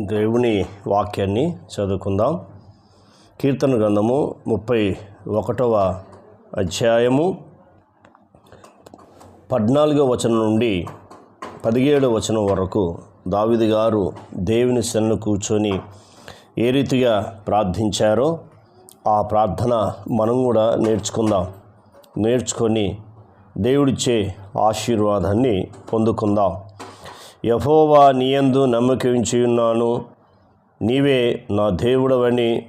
దేవుని వాక్యాన్ని చదువుకుందాం. కీర్తన గ్రంథము ముప్పై ఒకటవ అధ్యాయము పద్నాలుగో వచనం నుండి పదిహేడవ వచనం వరకు దావిది గారు దేవుని శరణు కూర్చొని ఏ రీతిగా ప్రార్థించారో ఆ ప్రార్థన మనం కూడా నేర్చుకుందాం. నేర్చుకొని దేవుడిచ్చే ఆశీర్వాదాన్ని పొందుకుందాం. యహోవా నీయందు నమ్మకం ఉన్నాను. నీవే నా దేవుడవని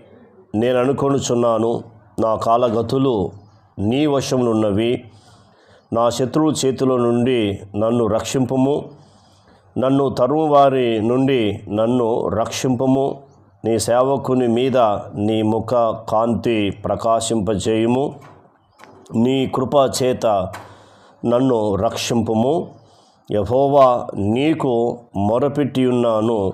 నేను అనుకొనుచున్నాను. నా కాలగతులు నీ వశమునున్నవి. నా శత్రువు చేతిలో నుండి నన్ను రక్షింపము. నన్ను తరుము వారి నుండి నన్ను రక్షింపము. నీ సేవకుని మీద నీ ముఖ కాంతి ప్రకాశింపజేయుము. నీ కృప చేత నన్ను రక్షింపము. యహోవా నీకు మొరపెట్టి ఉన్నాను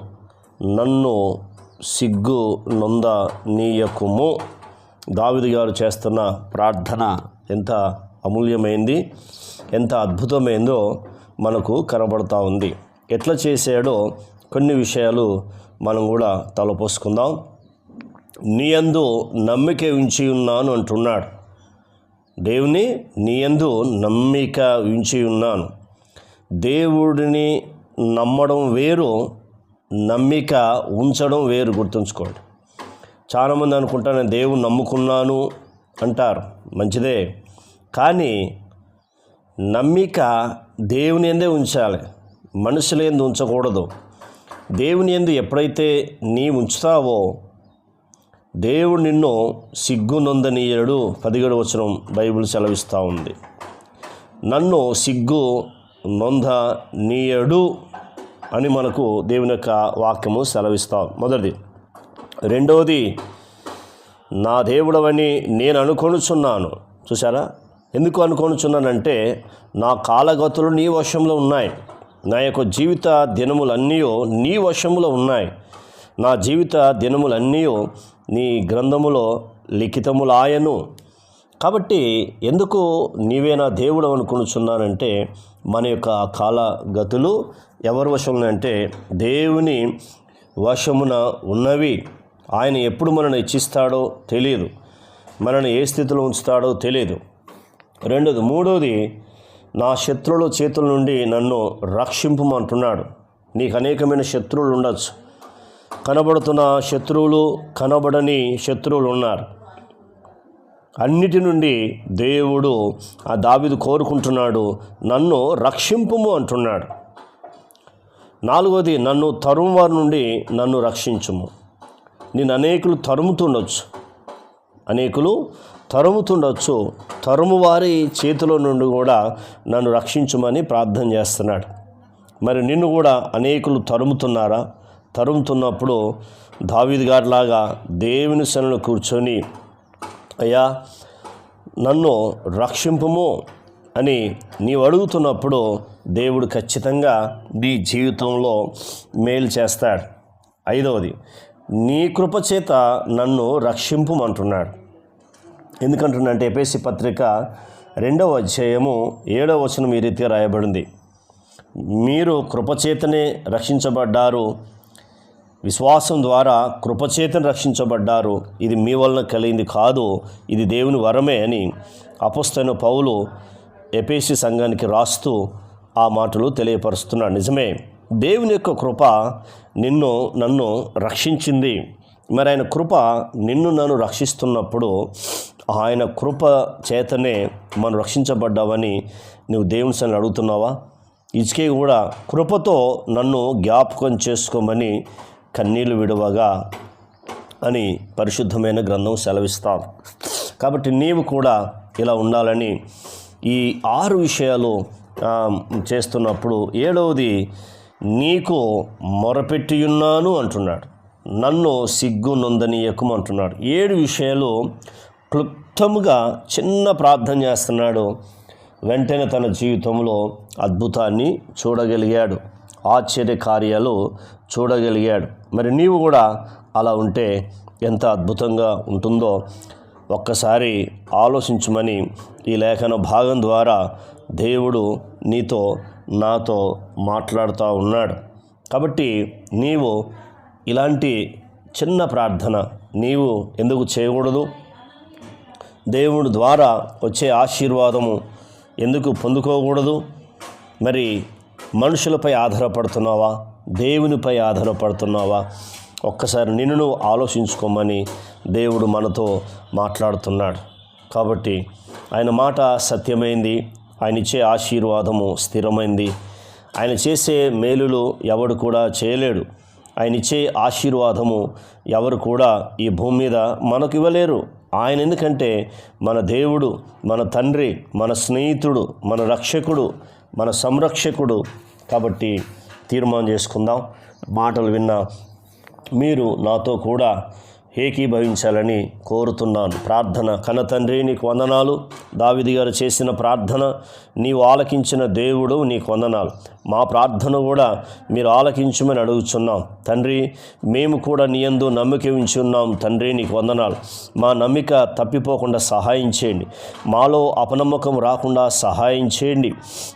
నన్ను సిగ్గు నొంద నీయకుము దావిది గారు చేస్తున్న ప్రార్థన ఎంత అమూల్యమైంది ఎంత అద్భుతమైందో మనకు కనబడుతూ ఉంది. ఎట్లా చేశాడో కొన్ని విషయాలు మనం కూడా తలపోసుకుందాం. నీ యందు నమ్మిక ఉంచి ఉన్నాను అంటున్నాడు. దేవుని నీయందు నమ్మిక ఉంచి ఉన్నాను. దేవుడిని నమ్మడం వేరు నమ్మిక ఉంచడం వేరు గుర్తుంచుకోండి. చాలామంది అనుకుంటా నేను దేవుని నమ్ముకున్నాను అంటారు. మంచిదే. కానీ నమ్మిక దేవుని ఎందే ఉంచాలి? మనుషులేందు ఉంచకూడదు. దేవుని ఎందు ఎప్పుడైతే నీ ఉంచుతావో దేవుడు నిన్ను సిగ్గునొందనీయడు పదిహేడు వచనం బైబిల్ సెలవిస్తూ ఉంది. నన్ను సిగ్గు నొంద నీయడు అని మనకు దేవుని యొక్క వాక్యము సెలవిస్తాం. మొదటిది రెండవది నా దేవుడవని నేను అనుకొనుచున్నాను. చూసారా ఎందుకు అనుకొనుచున్నానంటే నా కాలగతులు నీ వశంలో ఉన్నాయి. నా యొక్క జీవిత దినములన్నీ నీ వశంలో ఉన్నాయి. నా జీవిత దినములన్నీ నీ గ్రంథములో లిఖితములాయను. కాబట్టి ఎందుకు నీవే నా దేవుడు అనుకునుచున్నానంటే మన యొక్క కాలగతులు ఎవరి వశంలో అంటే దేవుని వశమున ఉన్నవి. ఆయన ఎప్పుడు మనల్ని ఇచ్చిస్తాడో తెలియదు. మనల్ని ఏ స్థితిలో ఉంచుతాడో తెలియదు. రెండోది మూడోది నా శత్రువుల చేతుల నుండి నన్ను రక్షింపమంటున్నాడు నీకు అనేకమైన శత్రువులు ఉండొచ్చు. కనబడుతున్న శత్రువులు కనబడని శత్రువులు ఉన్నారు. అన్నిటి నుండి దేవుడు ఆ దావిదు కోరుకుంటున్నాడు నన్ను రక్షింపుము అంటున్నాడు. నాలుగోది నన్ను తరుము వారి నుండి నన్ను రక్షించుము. నేను అనేకులు తరుముతుండొచ్చు. అనేకులు తరుముతుండొచ్చు. తరుము వారి చేతిలో నుండి కూడా నన్ను రక్షించుమని ప్రార్థన చేస్తున్నాడు. మరి నిన్ను కూడా అనేకులు తరుముతున్నారా? తరుముతున్నప్పుడు దావీది గారిలాగా దేవుని శరణు కూర్చొని అయ్యా నన్ను రక్షింపము అని నీవు అడుగుతున్నప్పుడు దేవుడు ఖచ్చితంగా నీ జీవితంలో మేలు చేస్తాడు. ఐదవది నీ కృపచేత నన్ను రక్షింపమంటున్నాడు. ఎందుకంటున్నంటే ఎపేసి పత్రిక రెండవ అధ్యాయము ఏడవ వచనం ఈ రీతిగా రాయబడింది. మీరు కృపచేతనే రక్షించబడ్డారు విశ్వాసం ద్వారా కృపచేతను రక్షించబడ్డారు. ఇది మీ వలన కలిగింది కాదు ఇది దేవుని వరమే అని అపుస్తైన పౌలు ఎపేసి సంఘానికి రాస్తూ ఆ మాటలు తెలియపరుస్తున్నాడు నిజమే దేవుని యొక్క కృప నిన్ను నన్ను రక్షించింది. మరి ఆయన కృప నిన్ను నన్ను రక్షిస్తున్నప్పుడు ఆయన కృప చేతనే మనం రక్షించబడ్డావని నువ్వు దేవుని సన్ని అడుగుతున్నావా? ఇచ్కే కూడా కృపతో నన్ను జ్ఞాపకం చేసుకోమని కన్నీళ్ళు విడవగా అని పరిశుద్ధమైన గ్రంథం సెలవిస్తాం. కాబట్టి నీవు కూడా ఇలా ఉండాలని ఈ ఆరు విషయాలు చేస్తున్నప్పుడు ఏడవది నీకు మొరపెట్టియున్నాను అంటున్నాడు. నన్ను సిగ్గు నొందనీయకం అంటున్నాడు. ఏడు విషయాలు క్లుప్తముగా చిన్న ప్రార్థన చేస్తున్నాడు. వెంటనే తన జీవితంలో అద్భుతాన్ని చూడగలిగాడు. ఆశ్చర్య కార్యాలు చూడగలిగాడు. మరి నీవు కూడా అలా ఉంటే ఎంత అద్భుతంగా ఉంటుందో ఒక్కసారి ఆలోచించమని ఈ లేఖన భాగం ద్వారా దేవుడు నీతో నాతో మాట్లాడుతూ ఉన్నాడు. కాబట్టి నీవు ఇలాంటి చిన్న ప్రార్థన నీవు ఎందుకు చేయకూడదు? దేవుడు ద్వారా వచ్చే ఆశీర్వాదము ఎందుకు పొందుకోకూడదు? మరి మనుషులపై ఆధారపడుతున్నావా? దేవునిపై ఆధారపడుతున్నావా? ఒక్కసారి నిన్ను నువ్వు ఆలోచించుకోమని దేవుడు మనతో మాట్లాడుతున్నాడు. కాబట్టి ఆయన మాట సత్యమైంది. ఆయన ఇచ్చే ఆశీర్వాదము స్థిరమైంది. ఆయన చేసే మేలులు ఎవడు కూడా చేయలేడు. ఆయన ఇచ్చే ఆశీర్వాదము ఎవరు కూడా ఈ భూమి మీద మనకు ఇవ్వలేరు. ఆయన ఎందుకంటే మన దేవుడు మన తండ్రి మన స్నేహితుడు మన రక్షకుడు మన సంరక్షకుడు కాబట్టి తీర్మానం చేసుకుందాం. మాటలు విన్న మీరు నాతో కూడా ఏకీభవించాలని కోరుతున్నాను. ప్రార్థన కన తండ్రి నీకు వందనాలు. దావిది గారు చేసిన ప్రార్థన నీవు ఆలకించిన దేవుడు నీకు వందనాలు. మా ప్రార్థన కూడా మీరు ఆలకించమని అడుగుచున్నాం. తండ్రి మేము కూడా నీ యందు నమ్మిక ఉంచున్నాం తండ్రి నీకు వందనాలు. మా నమ్మిక తప్పిపోకుండా సహాయం చేయండి. మాలో అపనమ్మకం రాకుండా సహాయం చేయండి.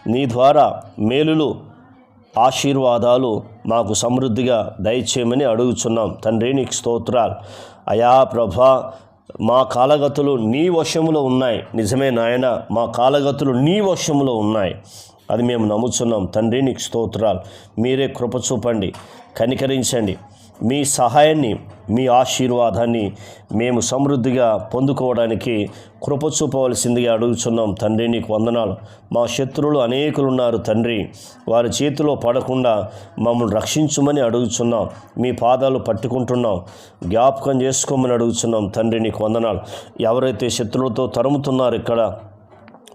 నీ ద్వారా మేలులు ఆశీర్వాదాలు మాకు సమృద్ధిగా దయచేయమని అడుగుచున్నాం. తండ్రి నీకు స్తోత్రాలు. అయా ప్రభా మా కాలగతులు నీ వశములో ఉన్నాయి. నిజమే నాయన మా కాలగతులు నీ వశములో ఉన్నాయి. అది మేము నమ్ముచున్నాం. తండ్రి నీకు స్తోత్రాలు. మీరే కృప చూపండి కనికరించండి. మీ సహాయాన్ని మీ ఆశీర్వాదాన్ని మేము సమృద్ధిగా పొందుకోవడానికి కృప చూపవలసిందిగా అడుగుచున్నాం. తండ్రి నీకు వందనాలు. మా శత్రువులు అనేకులు ఉన్నారు తండ్రి. వారి చేతిలో పడకుండా మమ్మల్ని రక్షించుమని అడుగుచున్నాం. మీ పాదాలు పట్టుకుంటున్నాం. జ్ఞాపకం చేసుకోమని అడుగుచున్నాం. తండ్రి నీకు వందనాలు. ఎవరైతే శత్రువులతో తరుముతున్నారు ఇక్కడ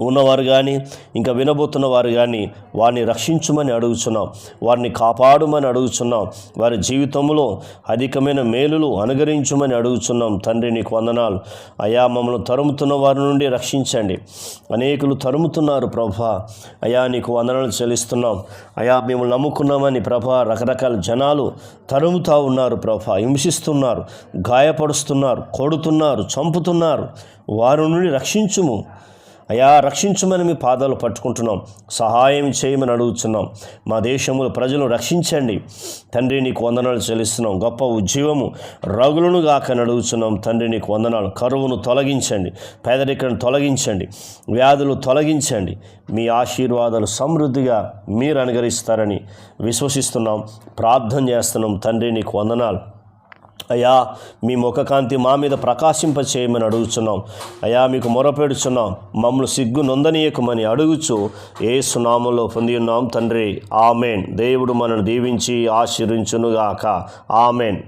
ఉన్నవారు కానీ ఇంకా వినబోతున్న వారు కానీ వారిని రక్షించుమని అడుగుచున్నాం. వారిని కాపాడుమని అడుగుచున్నాం. వారి జీవితంలో అధికమైన మేలులు అనుగరించమని అడుగుచున్నాం. తండ్రి నీకు వందనాలు. అయా మమ్మల్ని తరుముతున్న వారి నుండి రక్షించండి. అనేకులు తరుముతున్నారు ప్రభా. అయా నీకు వందనాలు చెల్లిస్తున్నాం. అయా మేము నమ్ముకున్నామని ప్రభా. రకరకాల జనాలు తరుముతా ఉన్నారు ప్రభా. హింసిస్తున్నారు గాయపడుస్తున్నారు కొడుతున్నారు చంపుతున్నారు. వారి నుండి రక్షించుము. అయా రక్షించమని మీ పాదాలు పట్టుకుంటున్నాం. సహాయం చేయమని అడుగుతున్నాం మా దేశంలో ప్రజలు రక్షించండి. తండ్రి నీకు వందనాలు చెల్లిస్తున్నాం. గొప్ప ఉద్యమము రగులను గాకని అడుగుతున్నాం తండ్రి నీకు వందనాలు. కరువును తొలగించండి. పేదరికను తొలగించండి. వ్యాధులు తొలగించండి. మీ ఆశీర్వాదాలు సమృద్ధిగా మీరు అనుగరిస్తారని విశ్వసిస్తున్నాం. ప్రార్థన చేస్తున్నాం. తండ్రి నీకు వందనాలు. అయ్యా మీ ముఖకాంతి మా మీద ప్రకాశింప చేయమని అడుగుచున్నాం. అయ్యా మీకు మొరపెడుచున్నాం. మమ్మల్ని సిగ్గు నొందనీయకమని అడుగుచు ఏ సునామంలో పొంది ఉన్నాం తండ్రి. ఆమెన్. దేవుడు మనను దీవించి ఆశీర్వించునుగాక. ఆమెన్.